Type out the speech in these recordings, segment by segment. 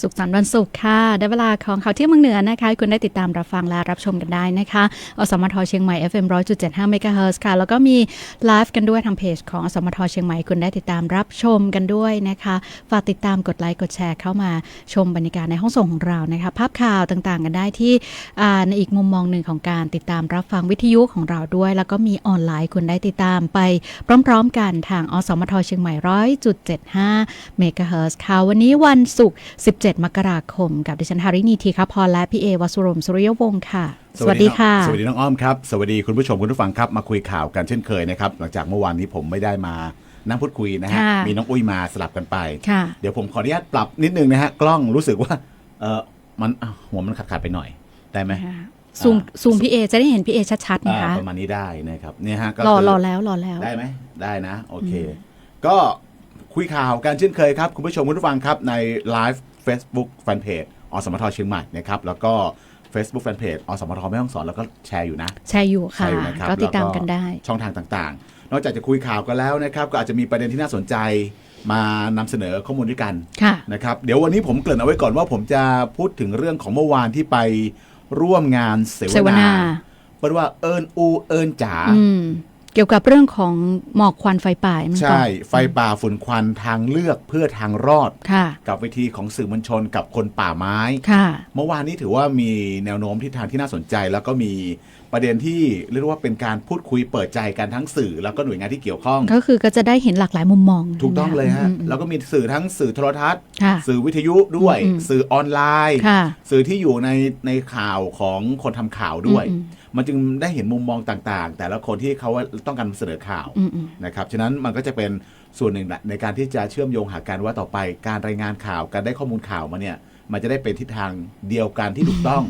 สุขสันต์วันศุกร์ค่ะ ได้เวลาของข่าวเที่ยงเมืองเหนือนะคะคุณได้ติดตามรับฟังและรับชมกันได้นะคะ อสมทเชียงใหม่ FM 100.75เมกะเฮิร์ค่ะ แล้วก็มีไลฟ์กันด้วยทางเพจของอสมทเชียงใหม่คุณได้ติดตามรับชมกันด้วยนะคะ ฝากติดตามกดไลค์กดแชร์เข้ามาชมบรรยากาศในห้องส่งของเรานะคะ ภาพข่าวต่างๆ กันได้ที่ในอีกมุมมองหนึ่งของการติดตามรับฟังวิทยุของเราด้วย แล้วก็มีออนไลน์คุณได้ติดตามไปพร้อม ๆ กันทางอสมทเชียงใหม่100.75เมกะเฮิร์ค่ะ วันนี้วันศุกร์17 มกราคม กับดิฉันฮารินีทีคพรและพี่เอวสุรมสุริยวงศ์ค่ะ สวัสดีค่ะ สวัสดีน้องอ้อมครับ สวัสดีคุณผู้ชมคุณผู้ฟังครับ มาคุยข่าวกันเช่นเคยนะครับ หลังจากเมื่อวานนี้ผมไม่ได้มานั่งพูดคุยนะฮะค่ะมีน้องอุ้ยมาสลับกันไปค่ะเดี๋ยวผมขออนุญาตปรับนิดนึงนะฮะ กล้องรู้สึกว่า เออมันอ้าวหัวมันขาดขาดๆไปหน่อย ได้ไหมซูมซูมพี่เอจะได้เห็นพี่เอชัดๆอ่านะคะประมาณนี้ได้นะครับเนี่ยฮะก็รอคืรอแล้วรอแล้วได้ไหมได้นะ โอเค ก็คุยข่าวกันเช่นเคยครับ คุณผู้ชมคุณผู้ฟังครับในไลฟ์ Facebook Fanpage อสมทเชียงใหม่นะครับแล้วก็ Facebook Fanpage อสมทแม่ฮ่องสอนแล้วก็แชร์อยู่นะ แชร์อยู่ค่ะใช่อยู่นะครับก็ติดตามแล้วกันได้ ช่องทางต่างๆ นอกจากจะคุยข่าวกันแล้วนะครับ ก็อาจจะมีประเด็นที่น่าสนใจมานำเสนอข้อมูลด้วยกันค่ะนะครับเดี๋ยววันนี้ผมเกริ่นเอาไว้ก่อนว่าผมจะพูดถึงเรื่องของเมื่อวานที่ไปร่วมงานเสเสววนานาเรียกว่าเอิญอูเอิญจ๋าอืม เกี่ยวกับเรื่องของหมอกควันไฟป่ามันก่อน ใช่ ไฟป่าฝุ่นควันทางเลือกเพื่อทางรอด ค่ะ กับเวทีของสื่อมวลชนกับคนป่าไม้ ค่ะ เมื่อวานนี้ถือว่ามีแนวโน้มทิศทางที่น่าสนใจ แล้วก็มี ประเด็นที่เรียกว่าเป็นการพูดคุยเปิดใจกันทั้งสื่อ แล้วก็หน่วยงานที่เกี่ยวข้อง ก็คือก็จะได้เห็นหลากหลายมุมมอง ถูกต้องเลยฮะมแล้วก็มีสื่อทั้งสื่อโทรทัศน์ค่ะสื่อวิทยุด้วยอืมสื่อออนไลน์ค่ะสื่อที่อยู่ในในข่าวของคนทำข่าวด้วยอืมมันจึงได้เห็นมุมมองต่างๆ แต่ละคนที่เขาต้องการเสนอข่าวอืมอืมนะครับฉะนั้นมันก็จะเป็นส่วนหนึ่งแหละในการที่จะเชื่อมโยงหากันว่าต่อไปการรายงานข่าวการได้ข้อมูลข่าวมาเนี่ยมันจะได้เป็นทิศทางเดียวกันที่ถูกต้อง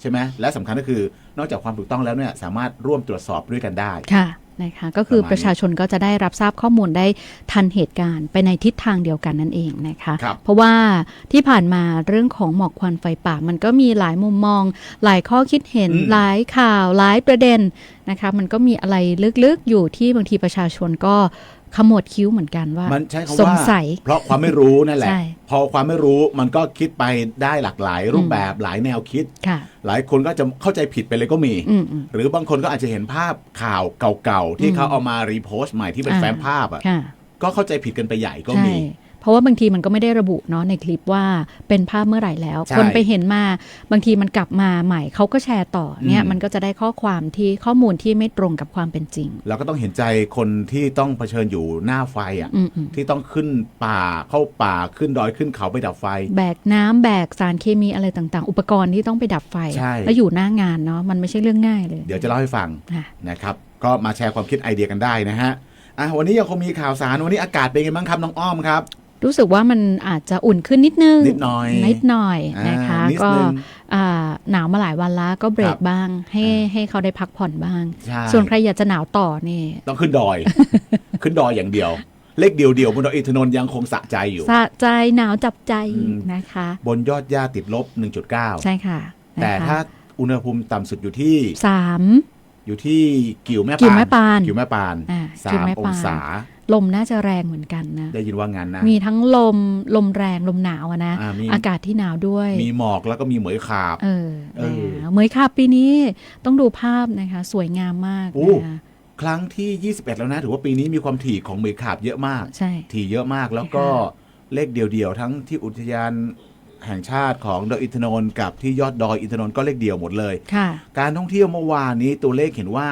ใช่ไหมและสำคัญก็คือนอกจากความถูกต้องแล้วเนี่ยสามารถร่วมตรวจสอบด้วยกันได้ค่ะนะคะก็คือประมาณนี้ประชาชนก็จะได้รับทราบข้อมูลได้ทันเหตุการณ์ไปในทิศทางเดียวกันนั่นเองนะคะครับเพราะว่าที่ผ่านมาเรื่องของหมอกควันไฟป่า มันก็มีหลายมุมมอง หลายข้อคิดเห็นอืมหลายข่าวหลายประเด็นนะคะมันก็มีอะไรลึกๆอยู่ที่บางทีประชาชนก็ ขมวดคิ้วเหมือนกันว่ามันใช้คำสว่างสัย เพราะความไม่รู้นั่นแหละ ใช่ พอความไม่รู้มันก็คิดไปได้หลากหลายรูปแบบหลายแนวคิด ค่ะ หลายคนก็จะเข้าใจผิดไปเลยก็มี อืมอืม หรือบางคนก็อาจจะเห็นภาพข่าวเก่าๆ ที่อืมเขาเอามารีโพสต์ใหม่ที่เป็นอ่า แฟ้มภาพอะค่ะก็เข้าใจผิดกันไปใหญ่ก็ใช่มี เพราะว่าบางทีมันก็ไม่ได้ระบุเนาะในคลิปว่าเป็นภาพเมื่อไหร่แล้วใช่คนไปเห็นมาบางทีมันกลับมาใหม่เขาก็แชร์ต่อเนี่ยอืมมันก็จะได้ข้อความที่ข้อมูลที่ไม่ตรงกับความเป็นจริง เราก็ต้องเห็นใจคนที่ต้องเผชิญอยู่หน้าไฟอะอืมอืมที่ต้องขึ้นป่าเข้าป่าขึ้นดอยขึ้นเขาไปดับไฟ แบกน้ำแบกสารเคมีอะไรต่างๆ อุปกรณ์ที่ต้องไปดับไฟใช่แล้วอยู่หน้างานเนาะมันไม่ใช่เรื่องง่ายเลย เดี๋ยวจะเล่าให้ฟังค่ะนะครับก็มาแชร์ความคิดไอเดียกันได้นะฮะอะวันนี้ยังคงมีข่าวสารวันนี้อากาศเป็นไงบ้างครับน้องอ้อมครับ รู้สึกว่ามันอาจจะอุ่นขึ้นนิดนึง นิดหน่อยนิดหน่อยนะคะอ่านิดก็นึงอ่าหนาวมาหลายวันแล้วก็เบรครักบบ้าง ให้อ่าให้เขาได้พักผ่อนบ้างใช่ส่วนใครอยากจะหนาวต่อนี่ ต้องขึ้นดอย ขึ้นดอยอย่างเดียว เลขเดียวเดียวๆบนดอยอินทนนท์ยังคงสะใจอยู่ สะใจหนาวจับใจอืมนะคะ บนยอดหญ้าติดลบ 1.9 ใช่ค่ะ แต่นะคะถ้าอุณหภูมิต่ำสุดอยู่ที่สามอยู่ที่กิ่วแม่กิ่วแม่ปานกิ่วแม่ปานอ่าสากิ่วมแม่อปางนศา ลมน่าจะแรงเหมือนกันนะ ได้ยินว่างั้นนะมีทั้งลมลมแรงลมหนาวอะนะอ่ามีอากาศที่หนาวด้วย มีหมอกแล้วก็มีเหมยขาบ เออเออนะเหมยค่ะปีนี้ต้องดูภาพนะคะ สวยงามมากอู้นะคะครั้งที่ 21 แล้วนะ ถือว่าปีนี้มีความถี่ของเหมยขาบเยอะมาก ใช่ ถี่เยอะมากแล้วก็เลขเดียวๆ ทั้งที่อุทยาน แห่งชาติของดอยอินทนนท์กับที่ยอดดอยอินทนนท์ก็เลขเดียวหมดเลย ค่ะ การท่องเที่ยวเมื่อวานนี้ตัวเลขเห็นว่า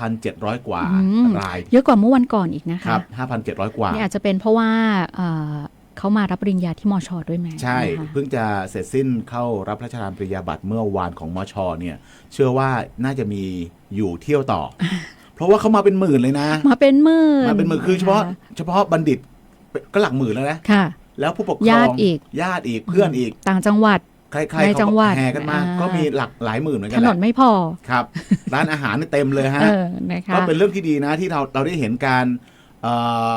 5,700 กว่าอืม รายเยอะกว่าเมื่อวันก่อนอีกนะคคะรับ 5,700 กว่า นี่อาจจะเป็นเพราะว่าเอ่อเขามารับปริญญาที่มอชอด้วยไหมใช่ นะคะ เพิ่งจะเสร็จสิ้นเข้ารับพระราชทานปริญญาบัตรเมื่อวานของมชเนี่ย เชื่อว่าน่าจะมีอยู่เที่ยวต่อ เพราะว่าเขามาเป็นหมื่นเลยนะ มาเป็นหมื่นมาเป็นหมื่นคือเฉพาะนคเฉพาะบัณฑิตก็หลักหมื่นแล้วนะ ค่ะ แล้วผู้ปกครองญาติอีก ญาติอีกเพื่อนอีก ต่างจังหวัด ใครๆในเขาจังหวัดแห่กันมา อ่า ก็มีหลักหลายหมื่นเหมือนถกันนแหนละไม่พอ ครับ ร้านอาหารนี่เต็มเลยฮะ เออนะคะ ก็เป็นเรื่องที่ดีนะที่เราเราได้เห็นการเอ่อ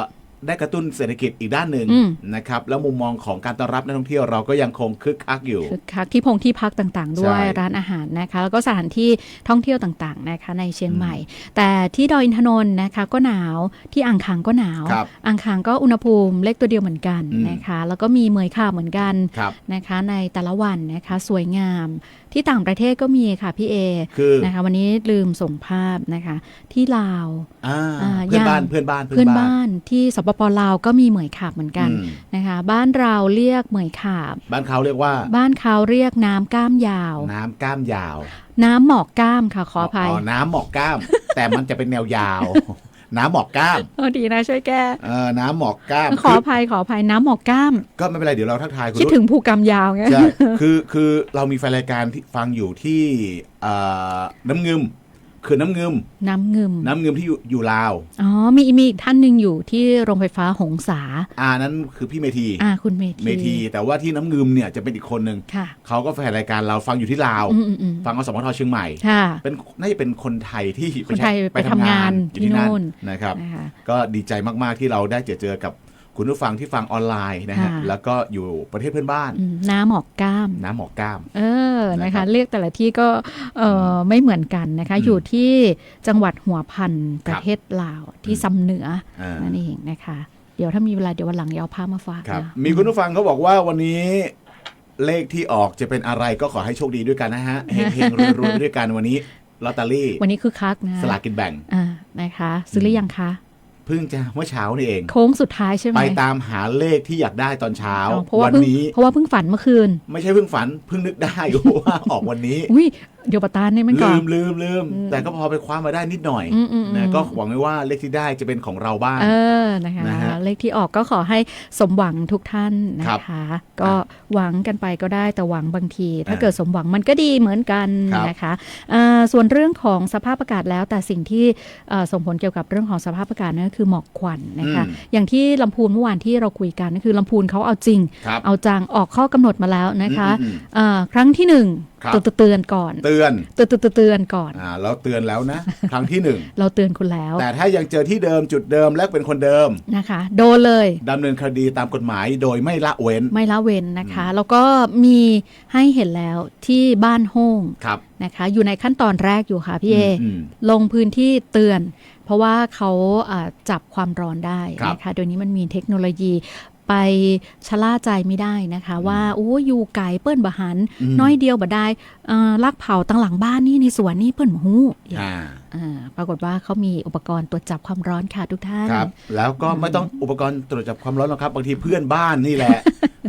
ได้กระตุ้นเศรษฐกิจอีกด้านหนึ่งอืม นะครับ แล้วมุมมองของการต้อนรับนักท่องเที่ยวเราก็ยังคงคึกคักอยู่ คึกคักที่พงที่พักต่างๆ ด้วยใช่ร้านอาหารนะคะ แล้วก็สถานที่ท่องเที่ยวต่างๆนะคะ ในเชียงใหม่ แต่ที่ดอยอินทนนท์นะคะก็หนาวที่อ่างขางก็หนาว ครับอ่างขางก็อุณหภูมิเลขตัวเดียวเหมือนกันอืม นะคะ แล้วก็มีเหมยข่าวเหมือนกันครับ นะคะ ในแต่ละวันนะคะสวยงามที่ต่างประเทศก็มีค่ะพี่เอคือนะคะวันนี้ลืมส่งภาพนะคะ ที่ลาวอ่าอ่าเพื่อนบ้านอย่างเพื่อนบ้านเพื่อนบ้านที่สปปลาวก็มีเหมยขาบเหมือนกันอืมนะคะบ้านเราเรียกเหมยขาบ บ้านเขาเรียกว่า บ้านเขาเรียกน้ำก้ามยาว น้ำก้ามยาว น้ำหมอกก้ามค่ะขออภัยน้ำหมอกก้าม แต่มันจะเป็นแนวยาว น้ำหมอกก้ามโอ้ดีนะช่วยแก้เออน้ำหมอกก้ามขออภัยขออภัยน้ำหมอกก้าม ก็ไม่เป็นไรเดี๋ยวเราทักทายคุณคิดถึงภูกรรมยาวไงใช่คือคือเรามีแฟนรายการที่ฟังอยู่ที่เอ่อน้ำงึม คือน้ำงึมน้ำงึมน้ำงึมที่อยู่อยู่ลาว อ๋อ มีมีอีกท่านหนึ่งอยู่ที่โรงไฟฟ้าหงสา อ่านั้นคือพี่เมทีอ่า คุณเมธี เมทีแต่ว่าที่น้ำงึมเนี่ยจะเป็นอีกคนหนึ่งค่ะ เขาก็แฟนรายการเราฟังอยู่ที่ลาว อืมอืมอืมฟังอสมทเชียงใหม่ ค่ะ เป็นน่าจะเป็นคนไทยที่คนไทยไปทำงานอยู่ที่ที่นั่นนู่น นะครับ นะคะ ก็ดีใจมาก ๆ ที่เราได้เจอเจอกับ คุณผู้ฟังที่ฟังออนไลน์นะฮะค่ะแล้วก็อยู่ประเทศเพื่อนบ้านอืมน้ำหมอกก้าม น้ำหมอกก้าม เออ นะนะครัคะบเรียกแต่ละที่ก็เออไม่เหมือนกันนะคะอืมอยู่ที่จังหวัดหัวพันประครับเทศลาวที่ซำเหนืออ่านั่นเองนะคะ เดี๋ยวถ้ามีเวลาเดี๋ยววันหลังจะเอาภาพมาฝากครับนะมีคุณผู้ฟังเขาบอกว่าวันนี้เลขที่ออกจะเป็นอะไรก็ขอให้โชคดีด้วยกันนะฮะเฮงๆรวยๆด้วยกันวันนี้ลอตเตอรี่ วันนี้คือคักนะสลากกินแบ่งอ่านะคะ ซื้อหรือยังคะ เพิ่งจะเมื่อเช้านี่เองโค้งสุดท้ายใช่ไหมไปตามหาเลขที่อยากได้ตอนเช้าอ๋อเพราะว่าวันเพิ่งนี้เพราะว่าเพิ่งฝันเมื่อคืน ไม่ใช่เพิ่งฝันเพิ่งนึกได้ว่าออกวันนี้อุ้ยเดี๋ยวปะตานนี่มันก่อลืน มลืมลืมอืมแต่ก็พอไปคว้ามาได้นิดหน่อยอืมอืมอืม นะก็หวังไว้ว่าเลขที่ได้จะเป็นของเราบ้าง เออนะคะ นะฮะเลขที่ออกก็ขอให้สมหวังทุกท่านนะคะก็หวังกันไปก็ได้แต่หวังบางที ถ้าอ่าเกิดสมหวังมันก็ดีเหมือนกันครับ นะคะอ่าส่วนเรื่องของสภาพอากาศแล้ว แต่สิ่งที่เอ่อส่งผลเกี่ยวกับเรื่องของสภาพอากาศนั่นก็คือหมอกควันนะคะอืมอย่างที่ลำพูนเมื่อวานที่เราคุยกันก็คือลำพูนเขาเอาจริง ครับ เอาจังออกข้อกำหนดมาแล้วนะคะอืมอืมอ่าครั้งที่หนึ่ง ครับ เตือนเตือนก่อนเตือนเตือนเตือนเตือนก่อน อ่าเราเตือนแล้วนะ ครั้งที่หนึ่งเราเตือนคุณแล้วแต่ถ้ายังเจอที่เดิมจุดเดิมและเป็นคนเดิมนะคะ โดนเลยดำเนินคดีตามกฎหมายโดยไม่ละเว้นไม่ละเว้นนะคะ แล้วก็มีให้เห็นแล้วที่บ้านโฮ่งครับ นะคะ อยู่ในขั้นตอนแรกอยู่ค่ะพี่เออืมลงพื้นที่เตือน เพราะว่าเขาอ่าจับความร้อนได้ครับ นะคะโดยนี้มันมีเทคโนโลยี ไปชะล่าใจไม่ได้นะคะ ว่าโอ้อยู่ไก่เปิ้นบะหันอืมน้อยเดียวบ่ได้เอ่อลักเผาตั้งหลังบ้านนี่ในสวนนี่เปิ้นบ่ฮู้อ่าอ่าปรากฏว่าเขามีอุปกรณ์ตรวจจับความร้อนค่ะทุกท่านครับ แล้วก็ไม่ต้องอุปกรณ์ตรวจจับความร้อนหรอกครับบางทีเพื่อนบ้านนี่แหละ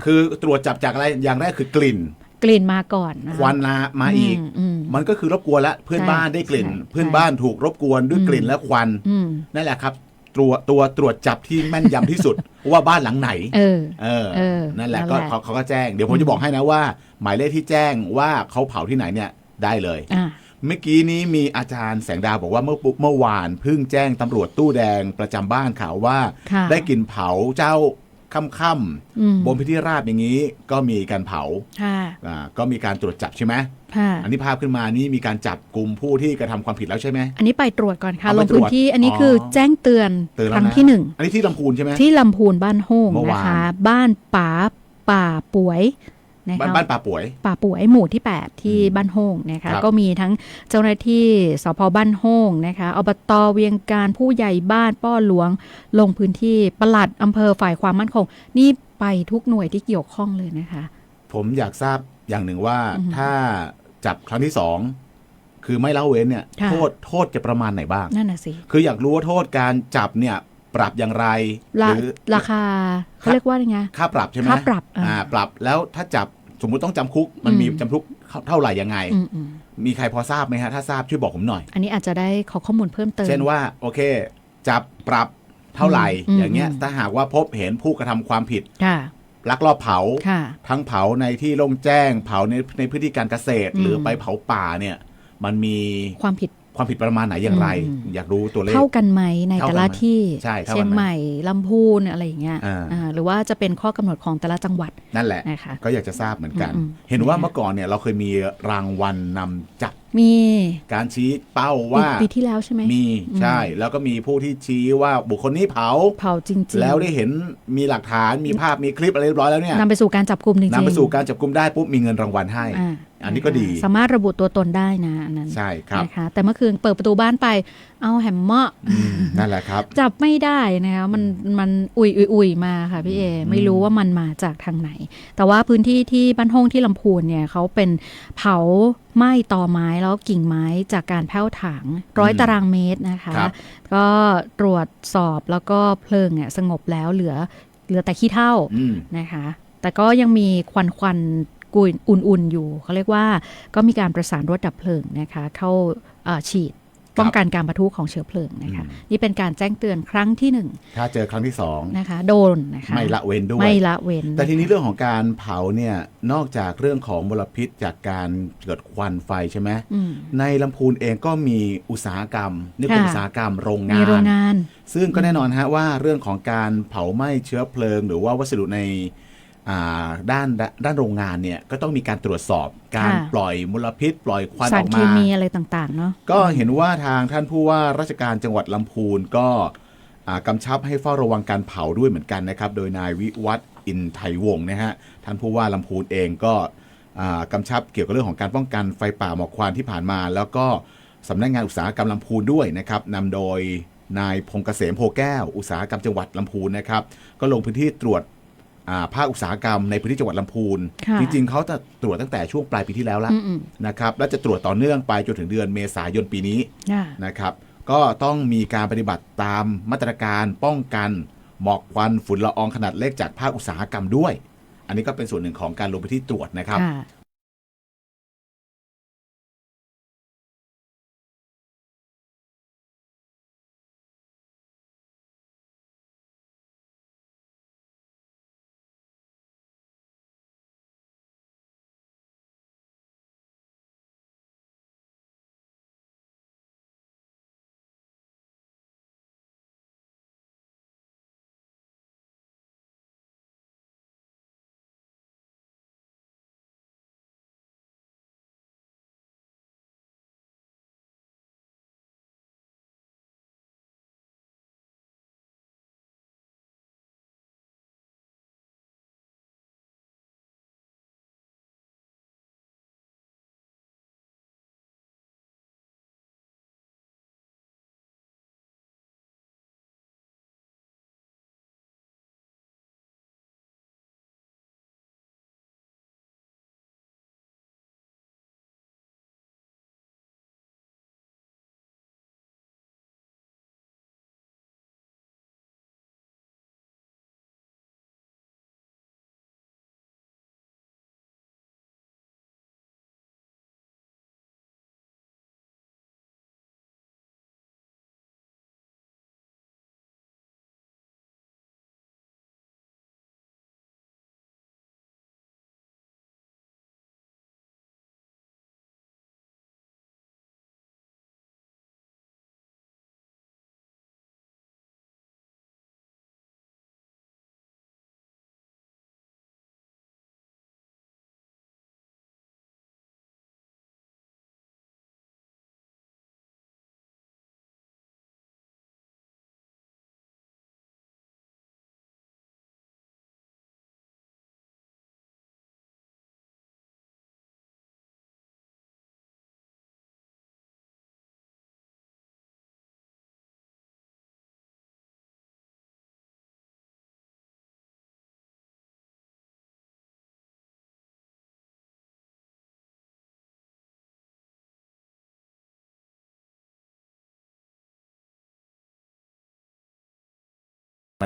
คือตรวจจับจากอะไรอย่างแรกคือกลิ่นกลิ่นมาก่อนนะควันมามาอีกอืมมันก็คือรบกวนแล้วเพื่อนใช่บ้านได้กลิ่นใช่เพื่อนบ้านถูกรบกวนด้วยอืมกลิ่นและควันอืมนั่นแหละครับ ตัวตัวตรวจจับที่แม่นยำที่สุด ว่าบ้านหลังไหน เออ เออเออนั่นแหละนั่นก็แหละเขาเขาก็แจ้ง เดี๋ยวผมจะบอกให้นะว่า หมายเลขที่แจ้งว่าเขาเผาที่ไหนเนี่ยได้เลยอ่าเมื่อกี้นี้มีอาจารย์แสงดาวบอกว่าเมื่อปุ๊บเมื่อวานเพิ่งแจ้งตำรวจตู้แดงประจำบ้านข่าวว่าค่ะได้กลิ่นเผาเจ้า ค่ำอืมๆบนพิธีราบอย่างนี้ก็มีการเผาค่ะอ่าก็มีการตรวจจับใช่ไหมค่ะอันนี้ภาพขึ้นมานี่มีการจับกลุ่มผู้ที่กระทำความผิดแล้วใช่ไหมอันนี้ไปตรวจก่อนค่ะเอาลไปงพื้นที่ตรวจอันนี้คือออแจ้งเตือนเตือนคแล้วรั้งนะที่หนึ่งอันนี้ที่ลำพูนใช่ไหมที่ลำพูนบ้านโฮ่งเมื่อวานนะคะ บ้านป่าป่าป่วย นะบ้านคะบ้านป่าป่วย ป่าป่วยหมู่ที่ 8 ที่อืมบ้านโฮ่งนะคะครับก็มีทั้งเจ้าหน้าที่สพบ้านโฮ่งนะคะอบตเวียงการผู้ใหญ่บ้านป้อหลวง ลงพื้นที่ปลัดอำเภอฝ่ายความมั่นคง นี่ไปทุกหน่วยที่เกี่ยวข้องเลยนะคะ ผมอยากทราบอย่างหนึ่งว่าอือฮึถ้าจับครั้งที่สองคือไม่ละเว้นเนี่ยค่ะโทษโทษจะประมาณไหนบ้างนั่นน่ะสิคืออยากรู้ว่าโทษการจับเนี่ยปรับอย่างไรราหรือราคาเขาเรียกว่ายังไงค่าปรับใช่ไหมค่าปรับอ่าอ่าปรับแล้วถ้าจับ สมมุติต้องจำคุกมันอืมมีจำคุกเท่าไหร่ยังไง อืมอืมมีใครพอทราบไหมฮะ ถ้าทราบช่วยบอกผมหน่อย อันนี้อาจจะได้ขอข้อมูลเพิ่มเติม เช่นว่าโอเค จับปรับเท่าไหร่ อืมอย่างเงี้ย อืม ถ้าหากว่าพบเห็นผู้กระทำความผิด ค่ะ ลักลอบเผา ค่ะ ทั้งเผาในที่โล่งแจ้ง เผาในในพื้นที่การเกษตร อืม หรือไปเผาป่าเนี่ย มันมีความผิด ความผิดประมาณไหนอย่างไร อืม อยากรู้ตัวเลข เท่ากันไหมในเท่ากันแต่ละไหมที่ใช่เท่ากันไหมเชียงใหม่ลำพูนอะไรอย่างเงี้ยอ่า อ่าหรือว่าจะเป็นข้อกำหนดของแต่ละจังหวัด นั่นแหละ นะคะก็อยากจะทราบเหมือนกัน อืมเห็นว่าเมื่อก่อนเนี่ยเราเคยมีรางวัลนำจับ มีการชี้เป้าปีว่าปีที่แล้วใช่ไหมมีใช่ แล้วก็มีผู้ที่ชี้ว่าบุคคลนี้เผาเผาจริงๆแล้วได้เห็นมีหลักฐานมีภาพมีคลิปอะไรเรียบร้อยแล้วเนี่ยนำไปสู่การจับกลุ่มจริงๆนำไปสู่การจับกุมได้ปุ๊บมีเงินรางวัลให้อ่าอันนี้ก็ดี สามารถระบุตัวตนได้นะอันนั้นใช่ครับนะคะแต่เมื่อคืนเปิดประตูบ้านไป เอาแหมเมาะอืมนั่นแหละครับ จับไม่ได้นะคะมันมันอุยอุยอุยมาค่ะพี่เออืมไม่รู้ว่ามันมาจากทางไหน แต่ว่าพื้นที่ที่บ้านห้องที่ลำพูนเนี่ยเขาเป็นเผาไหม้ตอไม้แล้วกิ่งไม้จากการแผ้วถางร้อยตารางเมตรนะคะครับก็ตรวจสอบแล้วก็เพลิงเนี่ยสงบแล้วเหลือเหลือแต่ขี้เถ้าอืมนะคะ แต่ก็ยังมีควันควันๆกุยอุ่นๆอยู่เขาเรียกว่าก็มีการประสานรถดับเพลิงนะคะ เข้าเอ่อฉีด ป้องกันการปะทุของเชื้อเพลิงนะคะอืมนี่เป็นการแจ้งเตือนครั้งที่หนึ่งถ้าเจอครั้งที่สองนะคะโดนนะคะไม่ละเว้นด้วยไม่ละเว้น แต่ทีนี้เรื่องของการเผาเนี่ยนอกจากเรื่องของมลพิษจากการเกิดควันไฟใช่ไหมอืมในลำพูนเองก็มีอุตสาหกรรมนี่เป็นค่ะอุตสาหกรรมโรงงามีโรงนงาน ซึ่งก็แน่นอนฮะว่าเรื่องของการเผาไหม้เชื้อเพลิง หรือว่าวัสดุในอ่า ด้านด้านโรงงานเนี่ยก็ต้องมีการตรวจสอบการค่ะปล่อยมลพิษ ปล่อยควันสาอรอกเคมามีอะไรต่างๆเนาะก็เห็นว่าทางท่านผู้ว่าราชการจังหวัดลำพูนก็อ่ากำชับให้เฝ้าระวังการเผาด้วยเหมือนกันนะครับ โดยนายวิวัฒน์อินไทยวงศ์นะฮะท่านผู้ว่าลำพูนเองก็อ่ากำชับเกี่ยวกับเรื่องของการป้องกันไฟป่าหมอกควันที่ผ่านมา แล้วก็สำนักงานอุตสาหกรรมลำพูนด้วยนะครับนำโดยนายพงษ์เกษมโพแก้ว อุตสาหกรรมจังหวัดลำพูนนะครับ ก็ลงพื้นที่ตรวจอ่า ภาคอุตสาหกรรมในพื้นที่จังหวัดลำพูนค่ะจริงๆเขาจะตรวจตั้งแต่ช่วงปลายปีที่แล้วละอืมอืมนะครับและจะตรวจต่อเนื่องไปจนถึงเดือนเมษายนปีนี้ค่ะนะครับก็ต้องมีการปฏิบัติตามมาตรการป้องกันหมอกควันฝุ่นละอองขนาดเล็กจากภาคอุตสาหกรรมด้วย อันนี้ก็เป็นส่วนหนึ่งของการลงไปที่ตรวจนะครับ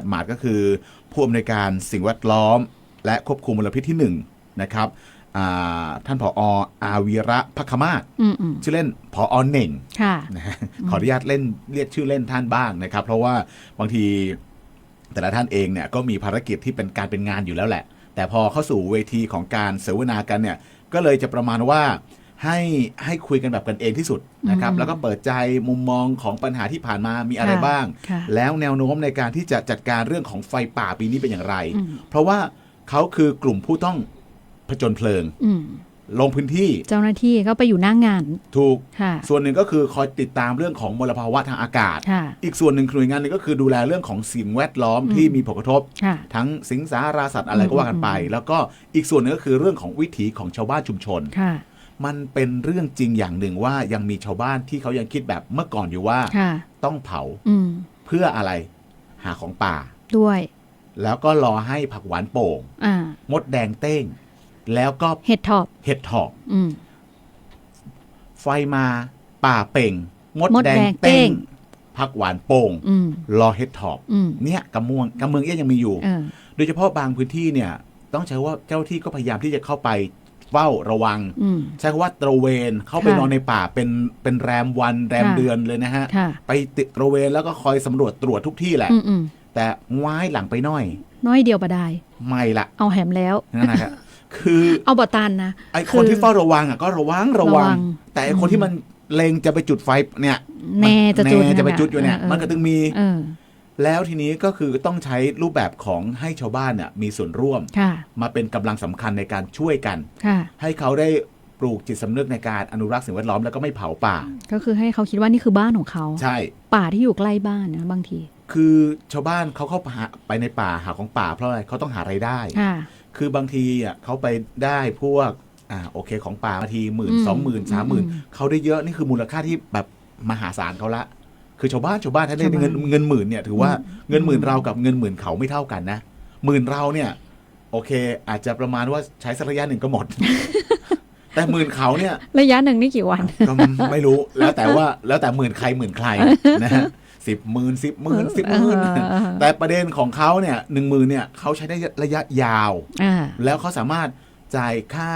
หมาดๆก็คือผู้อำนวยการสิ่งแวดล้อม และควบคุมมลพิษที่1นะครับอ่าท่านผออาวีระพักขมาศอืมอืมชื่อเล่นผอเหน่งค่ะนะฮะขออนุญาตเล่นเรียกชื่อเล่นท่านบ้างนะครับ เพราะว่าบางทีแต่ละท่านเองเนี่ยก็มีภารกิจที่เป็นการเป็นงานอยู่แล้วแหละ แต่พอเข้าสู่เวทีของการเสวนากันเนี่ย ก็เลยจะประมาณว่า ให้ให้คุยกันแบบกันเองที่สุดนะครับอืมแล้วก็เปิดใจมุมมองของปัญหาที่ผ่านมามีอะไรค่ะบ้างค่ะแล้วแนวโน้มในการที่จะจัดการเรื่องของไฟป่าปีนี้เป็นอย่างไรอืมเพราะว่าเขาคือกลุ่มผู้ต้องผจญเพลิงอืมลงพื้นที่เจ้าหน้าที่ก็ไปอยู่หน้างาน ถูกค่ะส่วนหนึ่งก็คือคอยติดตามเรื่องของมลภาวะทางอากาศค่ะอีกส่วนหนึ่งหน่วยงานหนึงก็คือดูแลเรื่องของสิ่งแวดล้อมอืมที่มีผลกระทบค่ะทั้งสิงสาราสัตว์อะไรก็ว่ากันไปอืมแล้วก็อีกส่วนหนึงก็คือเรื่องของวิถีของชาวบ้านชุมชนค่ะ มันเป็นเรื่องจริงอย่างหนึ่งว่ายังมีชาวบ้านที่เขายังคิดแบบเมื่อก่อนอยู่ว่า ค่ะ ต้องเผาอืม เพื่ออะไร หาของป่า ด้วย แล้วก็รอให้ผักหวานโป่ง อ่า มดแดงเต้ง แล้วก็เห็ดถอบ เห็ดถอบ อืม ไฟมาป่าเป่ง มดมดแดแดงงเต้เต้ง งผักหวานโป่ง อืม รอเห็ดถอบ อืม เนี่ยกำมวงกำเมืองเอี้ยยังมีอยู่ เออ โดยเฉพาะบางพื้นที่เนี่ย ต้องใช้ว่าเจ้าที่ก็พยายามที่จะเข้าไป เฝ้าระวังอืมใช้คำว่าตระเวนเข้าไปค่ะนอนในป่าเป็นเป็นแรมวันแรมค่ะเดือนเลยนะฮะค่ะไปติดตระเวนแล้วก็คอยสำรวจตรวจทุกที่แหละอืมอืมแต่ว้ายหลังไปหน่อย น้อยเดียวบไดายไม่ละเอาแหมแล้วนั่นนะครับคือเอาบอตันนะไอคนที่เฝ้าระวังอะก็ระวังระวัระวังงแต่ไอคนที่มันเลงจะไปจุดไฟเนี่ยแน่จะจุดแน่จะไปนั่นแหละจุดอยู่เนี่ยเออมันก็ถึงมีเออ แล้วทีนี้ก็คือต้องใช้รูปแบบของให้ชาวบ้านเนี่ยมีส่วนร่วม ค่ะ มาเป็นกำลังสำคัญในการช่วยกัน ค่ะ ให้เขาได้ปลูกจิตสำนึกในการอนุรักษ์สิ่งแวดล้อมแล้วก็ไม่เผาป่า ก็คือให้เขาคิดว่านี่คือบ้านของเขา ใช่ ป่าที่อยู่ใกล้บ้านนะบางที คือชาวบ้านเขาเข้าหาไปในป่าหาของป่าเพราะอะไรเขาต้องหารายได้ ค่ะ คือบางทีอะเขาไปได้พวกอ่าโอเคของป่าบางทีหมื่นอืมสองหมื่นสามหมื่นอืม เขาได้เยอะนี่คือมูลค่าที่แบบมหาศาลเขาละ คือชาวบ้านชาวบ้านถ้าได้ชาวบ้านเงินเงินหมื่นเนี่ยถือว่าอืมเงินหมื่นเรากับเงินหมื่นเขาไม่เท่ากันนะหมื่นเราเนี่ย โอเค อาจจะประมาณว่าใช้สักระยะหนึ่งก็หมด แต่หมื่นเขาเนี่ย ระยะหนึ่งนี่กี่วันก็ไม่รู้แล้วแต่ว่าแล้วแต่หมื่นใครหมื่นใครนะฮะสิบหมื่นสิบหมื่นสิบหมื่นเออเออแต่ประเด็นของเขาเนี่ยหนึ่งหมื่นเนี่ยเขาใช้ได้ระยะยาวอ่าแล้วเขาสามารถ จ่ายค่า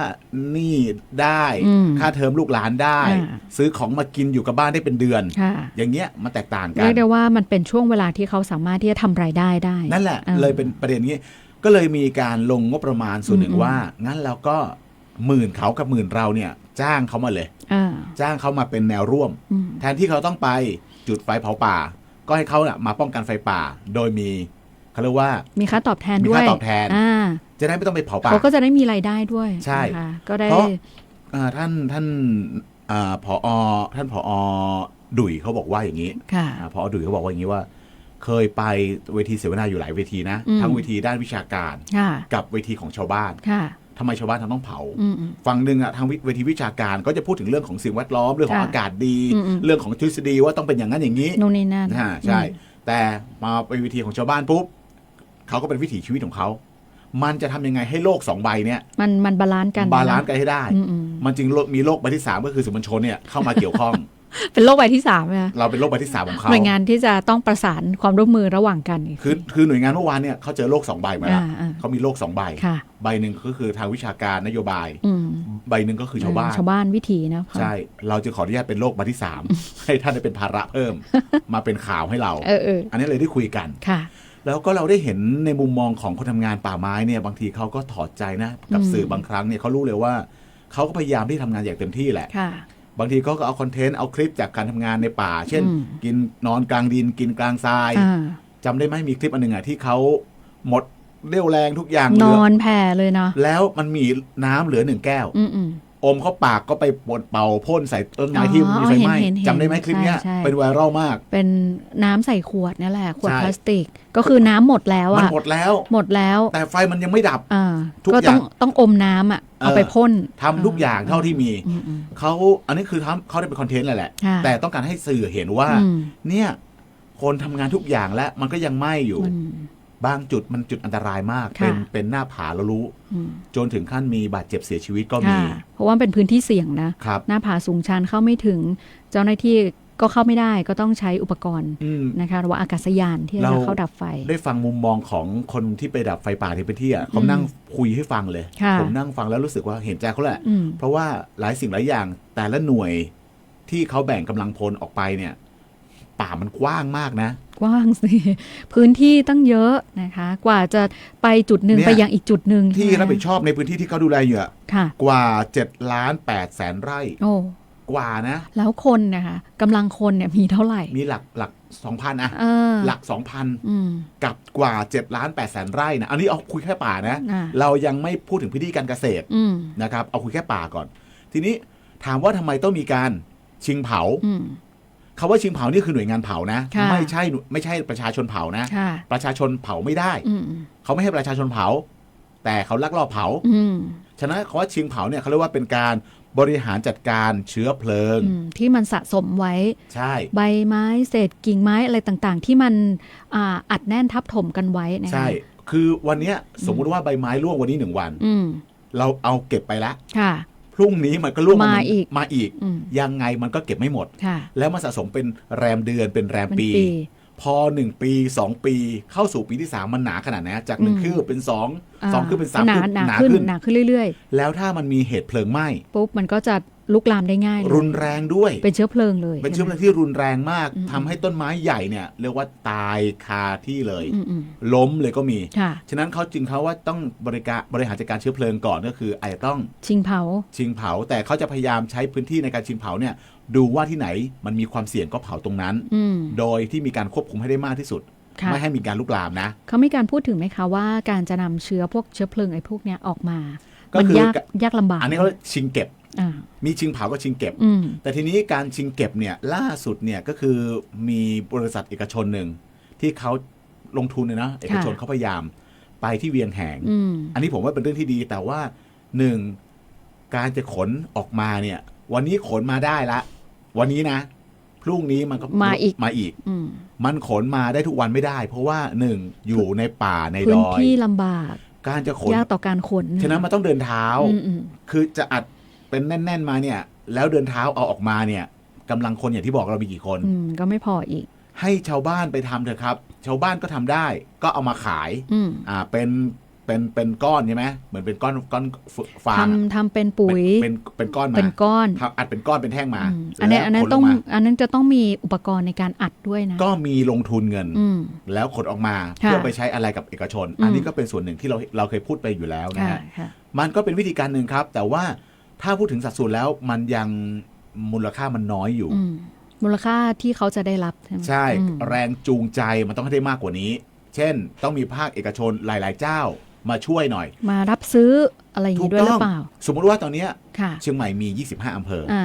หนี้ได้ อืมค่าเทอมลูกหลานได้ อ่า ซื้อของมากินอยู่กับบ้านได้เป็นเดือน ค่ะอย่างเงี้ยมันแตกต่างกัเรียนกได้ว่ามันเป็นช่วงเวลาที่เขาสามารถที่จะทำรายได้ได้ นั่นแหละออเลยเป็นประเด็นนี้ ก็เลยมีการลงงบประมาณส่วนหนึ่งอืม ว่า งั้นเราก็หมื่นเขากับหมื่นเราเนี่ย จ้างเขามาเลย อ่าจ้างเขามาเป็นแนวร่วม อืม แทนที่เขาต้องไปจุดไฟเผาป่า ก็ให้เขาน่ะมาป้องกันไฟป่า โดยมีเขาเรียกว่า มีค่าตอบแทนมีด้วยค่าตอบแทน อ่า จะได้ไม่ต้องไปเผาป่าเขาก็จะได้มีรายได้ด้วยใช่นะคะก็ได้เพราะอ่าท่านท่านอ่าผอท่านผอดุยเขาบอกว่าอย่างนี้ค่ะอ่าผอดุยเขาบอกว่าอย่างนี้ว่า เคยไปเวทีเสวนาอยู่หลายเวทีนะอืมทั้งเวทีด้านวิชาการค่ะกับเวทีของชาวบ้านค่ะทำไมชาวบ้านถึงต้องเผาอืมอืมฝั่งหนึ่งอะทางเวทีวิชาการก็จะพูดถึงเรื่องของสิ่งแวดล้อมเรื่องของค่ะอากาศดีอืมอืมเรื่องของทฤษฎีว่าต้องเป็นอย่างนั้นอย่างนี้นู่นนี่นั่นอ่าใช่อืมแต่มาไปเวทีของชาวบ้านปุ๊บเขาก็เป็นวิถีชีวิตของเขา มันจะทำยังไงให้โลกสองใบเนี่ยมันมันบาลานซ์กันบาลานซ์กันให้ได้ อืมอืมมันจึงมีโลกใบที่สามก็คือสื่อมวลชนเนี่ยเข้ามาเกี่ยวข้อง เป็นโลกใบที่สามนะเราเป็นโลกใบที่สามของเขาหน่วยงานที่จะต้องประสานความร่วมมือระหว่างกันกคือคือหน่วยงานเมื่อวานเนี่ยเขาเจอโลกสองใบมาแล้วอ่าอ่าเขามีโลกสองใบ ค่ะ ใบหนึ่งก็คือทางวิชาการนโยบาย อืมใบหนึ่งก็คือชาวบ้าน ชาวบ้านวิถีนะใช่ เราจะขออนุญาตเป็นโลกใบที่สามให้ท่านได้เป็นภาระเพิ่ม มาเป็นข่าวให้เรา เออเอออันนี้เลยได้คุยกัน ค่ะ แล้วก็เราได้เห็นในมุมมองของคนทำงานป่าไม้เนี่ยบางทีเขาก็ถอดใจนะกับอืมสื่อบางครั้งเนี่ยเขารู้เลยว่าเขาก็พยายามที่ทำงานอย่างเต็มที่แหละค่ะบางทีเขาก็เอาคอนเทนต์เอาคลิปจากการทำงานในป่า เช่นอืมกินนอนกลางดินกินกลางทรายอ่าจำได้ไหมมีคลิปอันหนึ่งอะที่เขาหมดเรี่ยวแรงทุกอย่างนเหลือนแผ่เลยเนาะแล้วมันมีน้ำเหลือหนึ่งแก้ว อืมอืมอมเข้าปากก็ไปปวดเป่าพ่นใส่ต้นไม้อ๋อที่มีไฟไหม้เห็นเห็นจำได้ไหมคลิปเนี้ยใช่ใช่เป็นไวรัลมาก เป็นน้ำใส่ขวดนี่แหละ ขวดใช่พลาสติก ก็คือน้ำหมดแล้วมันอะหมดแล้วหมดแล้ว แต่ไฟมันยังไม่ดับอ่าทุกก็อย่าต้องงต้องอมน้ำอะเอาไปเออพ่นทำทุกอย่างเท่าที่มีอืมอืมเขาอันนี้คือทำเขาได้เป็นคอนเทนต์แหละแหละค่ะแต่ต้องการให้สื่อเห็นว่าอืมเนี่ยคนทำงานทุกอย่างแล้วมันก็ยังไหม้อยู่มัน บางจุดมันจุดอันตรายมากค่ะเป็นเป็นหน้าผาเรารู้อืมจนถึงขั้นมีบาดเจ็บเสียชีวิตก็มีค่ะเพราะว่ามันเป็นพื้นที่เสี่ยงนะครับหน้าผาสูงชันเข้าไม่ถึง เจ้าหน้าที่ก็เข้าไม่ได้ก็ต้องใช้อุปกรณ์อืมนะคะหรือว่าอากาศยานที่เราจะเข้าดับไฟ ได้ฟังมุมมองของคนที่ไปดับไฟป่าในพื้นที่อะเขานั่งคุยให้ฟังเลยค่ะผมนั่งฟังแล้วรู้สึกว่าเห็นใจเขาแหละอืมเพราะว่าหลายสิ่งหลายอย่างแต่ละหน่วยที่เขาแบ่งกำลังพลออกไปเนี่ย ป่ามันกว้างมากนะ กว้างสิพื้นที่ตั้งเยอะนะคะ กว่าจะไปจุดหนึ่งเนี่ย ไปยังอีกจุดหนึ่งที่ใช่ไหมรับผิดชอบในพื้นที่ที่เขาดูแลอยู่อะค่ะ กว่า7ล้าน8แสนไร่ โอ้กว่านะ แล้วคนนะคะกำลังคนเนี่ยมีเท่าไหร่มีหลักหลัก2,000อะเออหลัก 2,000 อืม กับกว่า7ล้าน8แสนไร่นะอันนี้เอาคุยแค่ป่านะ อ่า เรายังไม่พูดถึงพื้นที่การเกษตรอืมนะครับ เอาคุยแค่ป่าก่อน ทีนี้ถามว่าทำไมต้องมีการชิงเผา อืม คาว่าชิงเผานี่คือหน่วยงานเผานะ ค่ะไม่ใช่หน่วยไม่ใช่ประชาชนเผานะ ค่ะ ประชาชนเผาไม่ได้อืมอืมเขาไม่ให้ประชาชนเผา แต่เขาลักลอบเผา อืมฉะนั้นคาว่าชิงเผาเนี่ยเขาเรียกว่าเป็นการบริหารจัดการเชื้อเพลิง อืมที่มันสะสมไว้ ใช่ ใบไม้เศษกิ่งไม้อะไรต่างๆ ที่มันอ่าอัดแน่นทับถมกันไว้นะคะใช่ คือวันเนี้ยสมมุติว่าใบไม้ร่วงวันนี้หนึ่งวัน อืมเราเอาเก็บไปแล้วค่ะพ รุ่งนี้มันก็ร่วงมาอีกมาอีกอืมยังไงมันก็เก็บไม่หมดค่ะแล้วมันสะสมเป็นแรมเดือนเป็นแรมเป็นปีปี พอหนึ่งปีสองปีเข้าสู่ปีที่สามมันหนาขนาดไหนจากหนึ่งอืมคืบเป็นสองสองคืบเป็นสามหนาคืบหนาหนาขึ้นขึ้นหนาขึ้นเรื่อยแล้วถ้ามันมีเหตุเพลิงไหม้ๆปุ๊บมันก็จะ ลุกลามได้ง่ายเลยรุนแรงด้วย เป็นเชื้อเพลิงเลยเป็นเชื้อเพลิใช่งไหมที่รุนแรงมากอืมทำให้ต้นไม้ใหญ่เนี่ยเรียกว่าตายคาที่เลยอืมอืมล้มเลยก็มีค่ะฉะนั้นเขาจึงเขาว่าต้องบริการบริหารจัดการเชื้อเพลิงก่อนก็คืออาจจะต้องชิงเผา ชิงเผา แต่เขาจะพยายามใช้พื้นที่ในการชิงเผาเนี่ยดูว่าที่ไหนมันมีความเสี่ยงก็เผาตรงนั้นอืมโดยที่มีการควบคุมให้ได้มากที่สุดค่ะไม่ให้มีการลุกลามนะเขามีการพูดถึงไหมคะว่าการจะนำเชื้อพวกเชื้อเพลิงไอ้พวกเนี้ยออกมาก็มันคือยากยากลำบาก อันนี้เขาเรียกชิงเก็บอ่า มีชิงเผาก็ชิงเก็บอืมแต่ทีนี้การชิงเก็บเนี่ยล่าสุดเนี่ยก็คือมีบริษัทเอกชนหนึ่งที่เขาลงทุนเนี่ยนะเอกชนเขาพยายามไปที่เวียงแหงอืมอันนี้ผมว่าเป็นเรื่องที่ดี แต่ว่าหนึ่งการจะขนออกมาเนี่ย วันนี้ขนมาได้ละ วันนี้นะพรุ่งนี้มันก็มาอีกมาอีกอืมมันขนมาได้ทุกวันไม่ได้ เพราะว่าหนึ่งอยู่ในป่าในพื้ดนอยที่ลำบาก การจะขนยากต่อการขน ฉะนั้นมันต้องเดินเท้าอืมอืมคือจะอัด เป็นแน่น ๆ มาเนี่ย แล้วเดินเท้าเอาออกมาเนี่ยกำลังคนอย่างที่บอกเรามีกี่คน อืมก็ไม่พออีก ให้ชาวบ้านไปทำเถอะครับ ชาวบ้านก็ทำได้ ก็เอามาขาย อืมอ่าเป็นเป็นเป็นก้อนใช่ไหมเหมือนเป็นก้อนก้อนฟางอะทำทำเป็นปุ๋ยเป็นเป็นเป็นก้อนมาเป็นก้อนทำอัดเป็นก้อนเป็นแท่งมาอืมอันนี้นแล้วอันนั้นขลต้องมาอันนั้นจะต้องมีอุปกรณ์ในการอัดด้วยนะก็มีลงทุนเงิน อืม แล้วขนออกมาค่ะเพื่อไปใช้อะไรกับเอกชนอืมอันนี้ก็เป็นส่วนหนึ่งที่เราเราเคยพูดไปอยู่แล้วนะค่ะฮะ ค่ะ มันก็เป็นวิธีการหนึ่งครับ แต่ว่า ถ้าพูดถึงสัดส่วนแล้วมันยังมูลค่ามันน้อยอยู่อืมมูลค่าที่เขาจะได้รับ ใช่ไหมใช่อืมแรงจูงใจมันต้องให้ได้มากกว่านี้ เช่น ต้องมีภาคเอกชนหลาย ๆ เจ้ามาช่วยหน่อย มารับซื้ออะไรอย่างถูนี้กด้วยหต้รือองเปล่า สมมุติว่าตอนเนี้ยค่ะเชียงใหม่มี 25 อำเภออ่า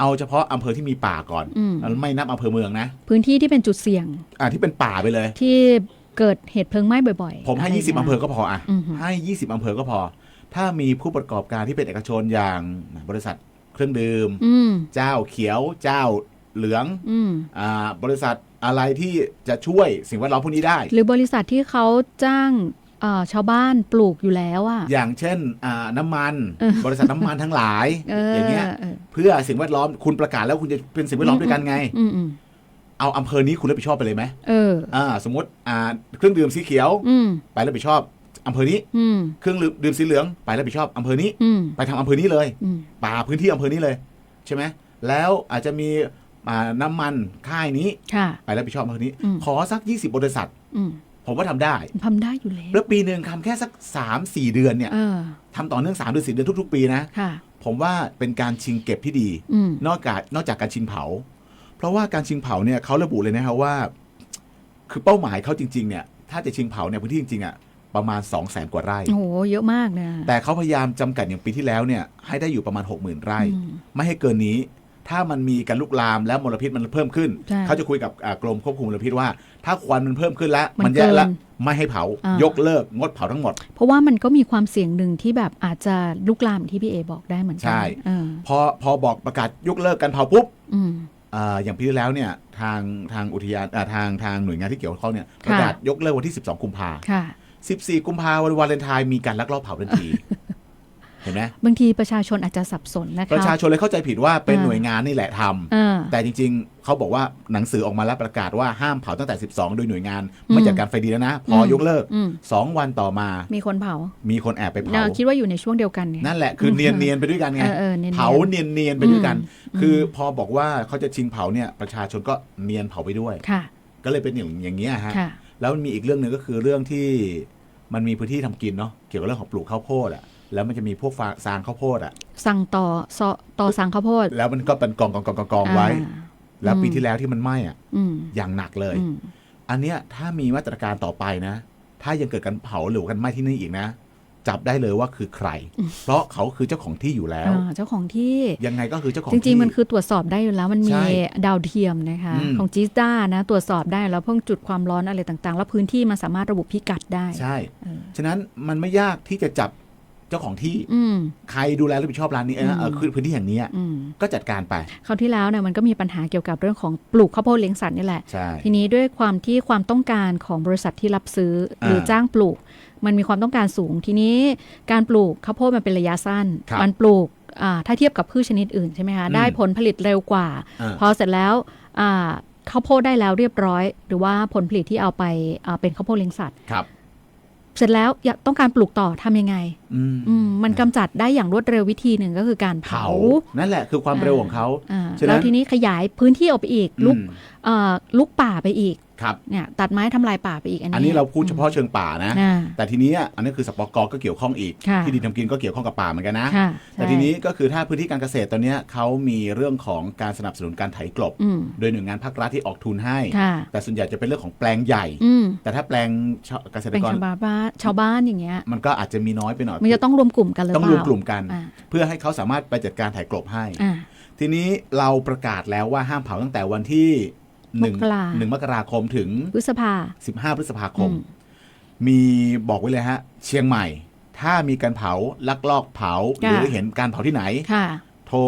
เอาเฉพาะอำเภอที่มีป่าก่อนอืมไม่นับอำเภอเมืองนะ พื้นที่ที่เป็นจุดเสี่ยง อ่าที่เป็นป่าไปเลย ที่เกิดเหตุเพลิงไหม้บ่อย ๆ ผมให้ะไร20 อำเภอก็พออะอือหือให้ 20 อำเภอก็พอ ถ้ามีผู้ประกอบการที่เป็นเอกชนอย่างบริษัทเครื่องดื่มอืมเจ้าเขียวเจ้าเหลืองอืมอ่าบริษัทอะไรที่จะช่วยสิ่งแวดล้อมพวกนี้ได้ หรือบริษัทที่เขาจ้างเอ่อชาวบ้านปลูกอยู่แล้วอะอย่างเช่นอ่าน้ำมันเออบริษัทน้ำมันทั้งหลายเออออย่างเงี้ยเออเพื่อสิ่งแวดล้อมคุณประกาศแล้วคุณจะเป็นสิ่งแวดล้อมด้วยกันไงอืมอืมเอาอำเภอนี้คุณรับผิดชอบไปเลยไหมเอออ่าสมมติอ่าเครื่องดื่มสีเขียวอืมไปรับผิดชอบ อำเภอนี้อืมเครื่องดื่มสีเหลืองไปรับผิดชอบอำเภอนี้ อืมไปทางอำเภอนี้เลยอืมป่าพื้นที่อำเภอนี้เลย ใช่ไหมแล้วอาจจะมีอ่าน้ำมันค่ายนี้ค่ะ ไปรับผิดชอบอำเภอนี้ อืม ขอสัก 20 บริษัท อืมผมว่าทำได้ ทำได้อยู่แล้วแล้วปีหนึ่งทำแค่สัก 3 4 เดือนเนี่ยเออทำต่อเนื่อง3เดือน4เดือนทุก ๆ ปีนะ ค่ะ ผมว่าเป็นการชิงเก็บที่ดี อืมนอกจากนอกจากการชิงเผา เพราะว่าการชิงเผาเนี่ยเขาระบุเลยนะครับว่า คือเป้าหมายเขาจริง ๆ เนี่ย ถ้าจะชิงเผาเนี่ยพื้นที่จริงๆอะ ประมาณ 2 0 0แสนกว่าไร่ โอ้โหเยอะมากนะ แต่เขาพยายามจำกัดอย่างปีที่แล้วเนี่ยให้ได้อยู่ประมาณ 60,000 ไร่ อืมไม่ให้เกินนี้ ถ้ามันมีการลุกลามแล้วมลพิษมันเพิ่มขึ้น ใช่เขาจะคุยกับอ่ากรมควบคุมมลพิษว่า ถ้าควันมันเพิ่มขึ้นแล้ว มันมันแย่แล้วเกินไม่ให้เผา อ่าย ยกเลิกงดเผาทั้งหมด เพราะว่ามันก็มีความเสี่ยงหนึ่งที่แบบอาจจะลุกลามอย่างที่พี่เอบอกได้เหมือนกัใช่ เออพอพอบอกประกาศยกเลิกการเผาปุ๊บอืม อ่าอย่างปีที่แล้วเนี่ยทางทางอุทยานอ่าทางทางหน่วยงานที่เกี่ยวข้องเนี่ยประกาศยกเลิกวันที่ 12 กุมภาค่ะ 14 กุมภาวันวาเลนไทน์มีการลักลอบเผาทันที เห็นไหมบางทีประชาชนอาจจะสับสนนะคะประชาชนเลยเข้าใจผิดว่าเป็นอ่าหน่วยงานนี่แหละทำเออแต่จริงๆ เขาบอกว่าหนังสือออกมาแล้วประกาศว่าห้ามเผาตั้งแต่ 12 โดยหน่วยงานไม่จัดการไฟดีแล้วนะ พออมยกเลิกอืม2วันต่อมา มีคนเผา มีคนแอบไปเผาเราคิดว่าอยู่ในช่วงเดียวกันเนี่ยนั่นแหละคือเนียนเนียนๆไปด้วยกันไงเออเออเนียนๆเผาเนียนเนียนๆไปด้วยกันอืมคือพอบอกว่าเขาจะชิงเผาเนี่ยประชาชนก็เนียนเผาไปด้วยค่ะก็เลยเป็นอย่างอย่างเงี้ยฮะค่ะ แล้วมันมีอีกเรื่องหนึ่งก็คือเรื่องที่มันมีพื้นที่ทำกินเนาะเกี่ยวกับเรื่องของปลูกข้าวโพดอะแล้วมันจะมีพวกฟางซางข้าวโพดอะสั่งต่อซอต่อสั่งข้าวโพด แล้วมันก็เป็นกองกองกองกองกองไว้อ่าแล้วปีอืมที่แล้วที่มันไหม้อะอืมอย่างหนักเลยอืมอันเนี้ยถ้ามีมาตรการต่อไปนะ ถ้ายังเกิดการเผาหรือกันไหม้ที่นี่อีกนะ จับได้เลยว่าคือใคร เพราะเขาคือเจ้าของที่อยู่แล้วอ่าเจ้าของที่ยังไงก็คือเจ้าของจริงที่ๆมันคือตรวจสอบได้อยู่แล้ว มันมีใช่ดาวเทียมนะคะอืมของจิสด้านะตรวจสอบได้แล้วเพิ่งจุดความร้อนอะไรต่างๆ แล้วพื้นที่มันสามารถระบุพิกัดได้ ใช่เออฉะนั้นมันไม่ยากที่จะจับเจ้าของที่อืมใครดูแลรับผิดชอบร้านนี้เออเอออืมคือพื้นที่แห่งนี้อะอืมก็จัดการไปคราวที่แล้วเนี่ยมันก็มีปัญหาเกี่ยวกับเรื่องของปลูกข้าวโพดเลี้ยงสัตว์นี่แหละใช่ทีนี้ด้วยความที่ความต้องการของบริษัทที่รับซื้อหรืออ่าจ้างปลูก มันมีความต้องการสูงทีนี้การปลูกข้าวโพดมันเป็นระยะสั้นครับมันปลูกอ่าถ้าเทียบกับพืชชนิดอื่นใช่ไหมคะอืมได้ผลผลิตเร็วกว่าอ่าพอเสร็จแล้วอ่าข้าวโพดได้แล้วเรียบร้อย หรือว่าผลผลิตที่เอาไปอ่าเป็นข้าวโพดเลี้ยงสัตว์ครับเสร็จแล้วอยากต้องการปลูกต่อทำยังไงอืมอืมมันกำจัดได้อย่างรวดเร็ววิธีหนึ่งก็คือการเผาเผานั่นแหละคือความเร็วของเขาอ่าฉะนั้นแล้วทีนี้ขยายพื้นที่ออกไปอีกลุกอืมเอ่อลุกป่าไปอีกครับเนี่ยตัดไม้ทำลายป่าไปอีก อันนี้อันนี้เราพูดเฉพาะเชิงป่านะอ่าแต่ทีนี้อันนี้คือสปกก็เกี่ยวข้องอีกค่ะที่ดินทำกินก็เกี่ยวข้องกับป่าเหมือนกันนะค่ะแต่ทีนี้ก็คือถ้าพื้นที่การเกษตรตอนเนี้ยเขามีเรื่องของการสนับสนุนการไถกลบอืมโดยหน่วยงานภาครัฐที่ออกทุนให้ค่ะแต่ส่วนใหญ่จะเป็นเรื่องของแปลงใหญ่อืมแต่ถ้าแปลงชาวเกษตรเป็นกรชาวบ้านชาวบ้านอย่างเงี้ยมันก็อาจจะมีน้อยไปหน่อยมันจะต้องรวมกลุ่มกันเลยต้องรวมกลุ่มกันอ่าเพื่อให้เขาสามารถไปจัดการไถกลบให้อ่าทีนี้เราประกาศแล้วว่าห้ามเผาตั้งแต่วันที่ หนึ่งมกรา หนึ่งมกราคมถึง พฤษภา 15 พฤษภาคม อืม มีบอกไว้เลยฮะ เชียงใหม่ ถ้ามีการเผาลักลอบเผา หรือเห็นการเผาที่ไหน ค่ะ โทร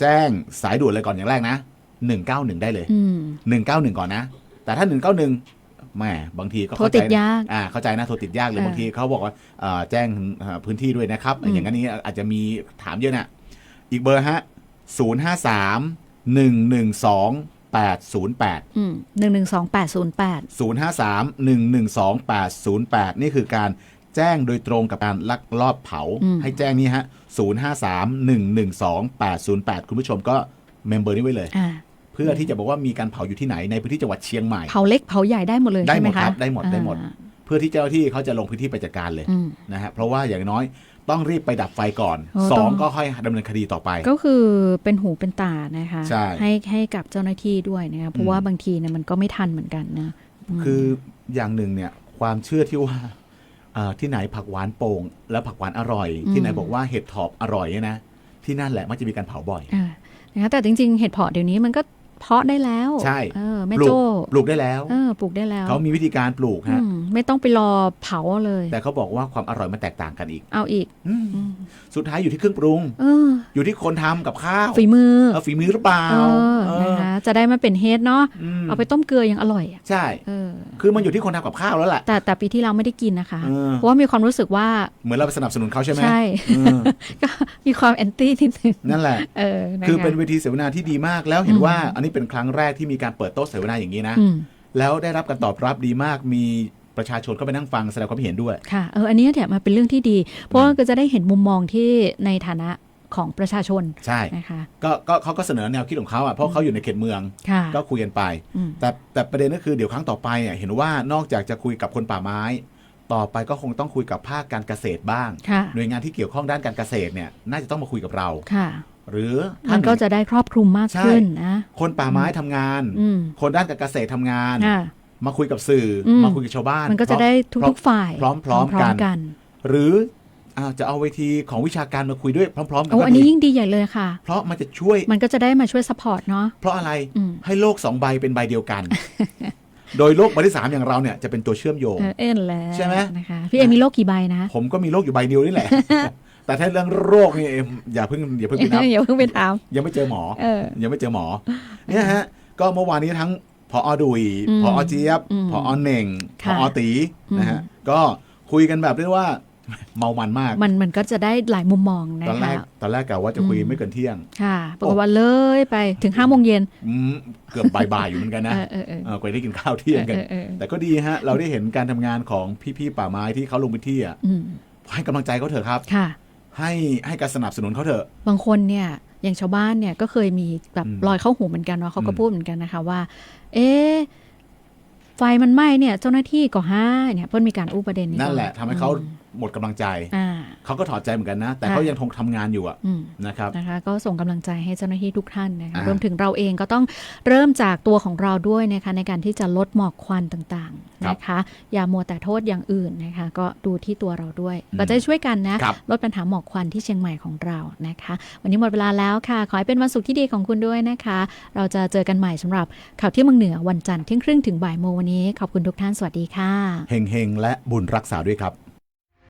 แจ้งสายด่วนเลยก่อนอย่างแรกนะ 191 ได้เลย อืม 191 ก่อนนะ แต่ถ้า 191แหมบางทีก็โทรเข้าใจติดยากอ่าเข้าใจนะโทรติดยากหรือเออบางทีเขาบอกว่าเอ่อแจ้งเอ่อพื้นที่ด้วยนะครับ อืม อย่างนั้นนี้อาจจะมีถามเยอะนะอีกเบอร์ฮะ 053 112 808 อืมหนึ่งหนึ่งสองแปดศูนย์แปด 053 112 808 นี่คือการแจ้งโดยตรงกับการลักลอบเผาให้แจ้งนี่ฮะ 053 112 808 คุณผู้ชมก็เมมเบอร์นี้ไว้เลย อ่า เพื่อที่จะบอกว่ามีการเผาอยู่ที่ไหนในพื้นที่จังหวัดเชียงใหม่ เผาเล็กเผาใหญ่ได้หมดเลยได้ใช่หไหมมดคะครับได้หมดได้หมด อ่าเพื่อที่เจ้าหน้าที่เขาจะลงพื้นที่ไปจัดการเลยอืม นะฮะเพราะว่าอย่างน้อย ต้องรีบไปดับไฟก่อนโอ้สต้อองงก็ค่อยดำเนินคดีต่อไป ก็คือเป็นหูเป็นตานะคะใช่ให้ให้กับเจ้าหน้าที่ด้วยนะคะเพราะว่าบางทีเนี่ยมันก็ไม่ทันเหมือนกันนะม คืออย่างหนึ่งเนี่ยความเชื่อที่ว่าเอ่อที่ไหนผักหวานโป่งแล้วผักหวานอร่อยที่ไหนบอกว่าเห็ดถอบอร่อยเนี่ยนะที่นั่นแหละมักจะมีการเผาบ่อย อ่านะคะแต่จริงๆ เห็ดเพาะเดี๋ยวนี้มันก็ เพาะได้แล้วใช่เออแม่ปลูกโจ้ปลูกได้แล้วเออปลูกได้แล้วเขามีวิธีการปลูกฮะอืมไม่ต้องไปรอเผาเลย แต่เขาบอกว่าความอร่อยมันแตกต่างกันอีก เอาอีกอืมอืมสุดท้ายอยู่ที่เครื่องปรุงเอออยู่ที่คนทำกับข้าวฝีมือเออฝีมือหรือเปล่าเออเออนะคะจะได้มาเป็นเฮดเนาะมเอาไปต้มเกลือยังอร่อยอะใช่เออคือมันอยู่ที่คนทำกับข้าวแล้วแหละแต่แต่ปีที่เราไม่ได้กินนะคะเออเพราะว่ามีความรู้สึกว่าเหมือนเราไปสนับสนุนเขาใช่ไหมใช่เออก็มีความแอนตี้นิดนึงนั่นแหละเออนะคะคือเป็นเวทีเสวนาที่ดีมากแล้วเห็นอืมว่าอันนี้เป็นครั้งแรกที่มีการเปิดโต๊ะเสวนาอย่างนี้นะอืมแล้วได้รับการตอบรับดีมากมีประชาชนเข้าไปนั่งฟังแสดงความคิดเห็นด้วย ค่ะ เออ อันนี้เนี่ยมาเป็นเรื่องที่ดี เพราะว่าก็จะได้เห็นมุมมองที่ในฐานะของประชาชน ใช่นะคะก็ก็เขาก็เสนอแนวคิดของเขาอะ เพราะเขาอยู่ในเขตเมืองค่ะก็คุยกันไปอืมแต่แต่ประเด็นก็คือเดี๋ยวครั้งต่อไปอะเห็นว่านอกจากจะคุยกับคนป่าไม้ ต่อไปก็คงต้องคุยกับภาคการเกษตรบ้างค่ะหน่วยงานที่เกี่ยวข้องด้านการเกษตรเนี่ย น่าจะต้องมาคุยกับเราค่ะ หรือมัท่านนก็จะได้ครอบคลุมมากใช่ขึ้นนะคนป่าไม้ทำงานอืมคนด้านการเกษตรทำงานอ่ามาคุยกับสื่ออมมาคุยกับชาวบ้าน มันก็จะได้ทุกๆฝ่าย พร้อมพร้อมพร้อกัมนกัน หรืออาจะเอาเวทีของวิชาการมาคุยด้วยพร้อมๆกันโอ้ก็อันนี้ดียิ่งดีใหญ่เลยค่ะ เพราะมันจะช่วยมันก็จะได้มาช่วยสปอร์ตเนาะเพราะอะไรอืมให้โลกสองใบเป็นใบเดียวกัน โดยโลกใบที่สามอย่างเราเนี่ยจะเป็นตัวเชื่อมโยงเออเอ็นแล้วใช่ไหมนะคะพี่เอมีโลกกี่ใบนะ ผมก็มีโลกอยู่ใบเดียวนี่แหละ แต่ถ้าเรื่องโรคนี่อย่าเพิ่งอย่าเพิ่งไปนับอย่าเพิ่งไปถามยังไม่เจอหมอเออยังไม่เจอหมอเนี่ยฮะก็เมื่อวานนี้ทั้งพอดุยอืมพอเจี๊ยบอืมพอเหน่งพค่ะอตีนะฮะก็คุยกันแบบเรียกว่าเมามันมาก มันมันก็จะได้หลายมุมมองนะตอนแรคะกตอนแรกกะว่าจะคุยอืมไม่เกินเที่ยง ค่ะปรากฏว่าเลยไปถึงห้าโมงเย็นอืมเกือบบ่ายๆอยู่เหมือนกันนะเออเออเออเออกว่าได้กินข้าวเที่ยงกันเออเออเออแต่ก็ดีฮะ เราได้เห็นการทำงานของพี่ๆป่าไม้ที่เขาลงพื้นที่อะอืมให้กำลังใจเขาเถอะครับค่ะ ให้ให้การสนับสนุนเขาเถอะ บางคนเนี่ยอย่างชาวบ้านเนี่ยก็เคยมีแบบอืมลอยเข้าหูเหมือนกันเนาะเขาก็อืมพูดเหมือนกันนะคะว่า เอ๊ะไฟมันไหม้เนี่ย เจ้าหน้าที่ก็ห้าเนี่ยเพิ่นมีการอู้ประเด็นนี้นั่นแหละก่อทำให้เขา หมดกำลังใจอ่าเขาก็ถอดใจเหมือนกันนะ แต่ค่ะเขายังคงทำงานอยู่อะอืมนะครับนะคะ ก็ส่งกำลังใจให้เจ้าหน้าที่ทุกท่านนะคะอ่ารรวมถึงเราเองก็ต้องเริ่มจากตัวของเราด้วยนะคะในการที่จะลดหมอกควันต่างๆนะคะ อย่ามัวแต่โทษอย่างอื่นนะคะ ก็ดูที่ตัวเราด้วย ก็จะช่วยกันนะครับลดปัญหาหมอกควันที่เชียงใหม่ของเรานะคะ วันนี้หมดเวลาแล้วค่ะ ขอให้เป็นวันศุกร์ที่ดีของคุณด้วยนะคะ เราจะเจอกันใหม่สำหรับข่าวเที่ยงเมืองเหนือวันจันทร์เที่ยงครึ่งถึงบ่ายโมงวันนี้ขอบคุณทุกท่านสวัสดีค่ะเฮงๆและบุญรักษาด้วยครับ